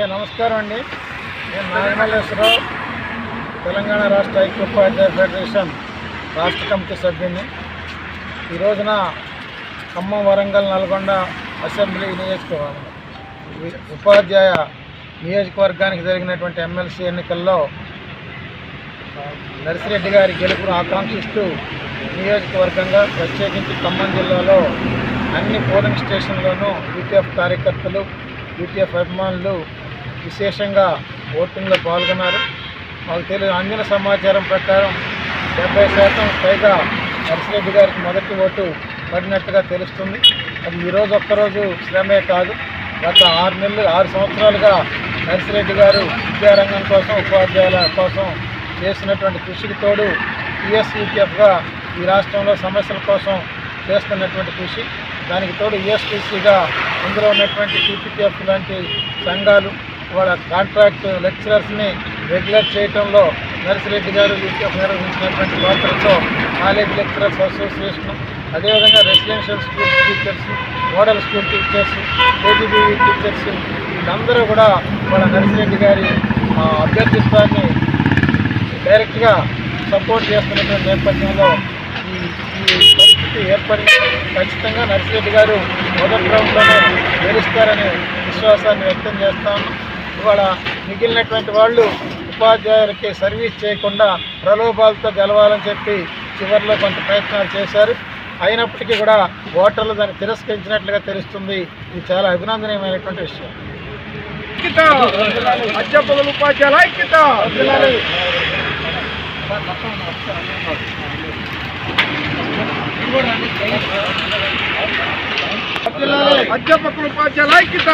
Okay నమస్కారం అండి. నేను నాగమల్లేశ్వరరావు తెలంగాణ రాష్ట్ర ఐక్యోపాధ్యాయ ఫెడరేషన్ రాష్ట్ర కమిటీ సభ్యుని. ఈ రోజున ఖమ్మం వరంగల్ నల్గొండ అసెంబ్లీ నియోజకవర్గం ఉపాధ్యాయ నియోజకవర్గానికి జరిగినటువంటి ఎమ్మెల్సీ ఎన్నికల్లో నర్సిరెడ్డి గారి గెలుపును ఆకాంక్షిస్తూ నియోజకవర్గంగా ప్రత్యేకించి ఖమ్మం జిల్లాలో అన్ని పోలింగ్ స్టేషన్లోనూ యూటీఎఫ్ కార్యకర్తలు యూటీఎఫ్ అభిమానులు విశేషంగా ఓటింగ్లో పాల్గొన్నారు. మాకు తెలియదు అందిన సమాచారం ప్రకారం డెబ్బై శాతం పైగా నర్సిరెడ్డి గారికి మొదటి ఓటు పడినట్టుగా తెలుస్తుంది. అది ఈరోజు ఒక్కరోజు శ్రమే కాదు. గత ఆరు నెలలు ఆరు సంవత్సరాలుగా నర్సిరెడ్డి గారు విద్యారంగం కోసం ఉపాధ్యాయుల కోసం చేసినటువంటి కృషికి తోడు టీఎస్యూటీఎఫ్గా ఈ రాష్ట్రంలో సమస్యల కోసం చేస్తున్నటువంటి కృషి. దానికి తోడు ఈఎస్టీసీగా ఇందులో ఉన్నటువంటి టీపీటీఎఫ్ లాంటి సంఘాలు వాళ్ళ కాంట్రాక్ట్ లెక్చరర్స్ని రెగ్యులర్ చేయటంలో నర్సిరెడ్డి గారు నిర్వహించినటువంటి పాత్రతో కాలేజ్ లెక్చరర్స్ అసోసియేషన్ అదేవిధంగా residential school teachers model school teachers KGBV teachers వీళ్ళందరూ కూడా వాళ్ళ నర్సిరెడ్డి గారి అభ్యర్థిత్వాన్ని డైరెక్ట్గా సపోర్ట్ చేస్తున్నటువంటి నేపథ్యంలో ఈ పరిస్థితి ఏర్పడి ఖచ్చితంగా నర్సిరెడ్డి గారు మొదటి రౌండ్లోనే గెలుస్తారనే విశ్వాసాన్ని వ్యక్తం చేస్తాము ఇవాళ మిగిలినటువంటి వాళ్ళు ఉపాధ్యాయులకి సర్వీస్ చేయకుండా ప్రలోభాలతో గెలవాలని చెప్పి చివరిలో కొంత ప్రయత్నాలు చేశారు. అయినప్పటికీ కూడా ఓటర్లు దాన్ని తిరస్కరించినట్లుగా తెలుస్తుంది. ఇది చాలా అభినందనీయమైనటువంటి విషయం. అధ్యాపకులు అధ్యాపకుల ఉపాధ్యాయుల ఐక్యత! ఉపాధ్యాయుల ఐక్యత!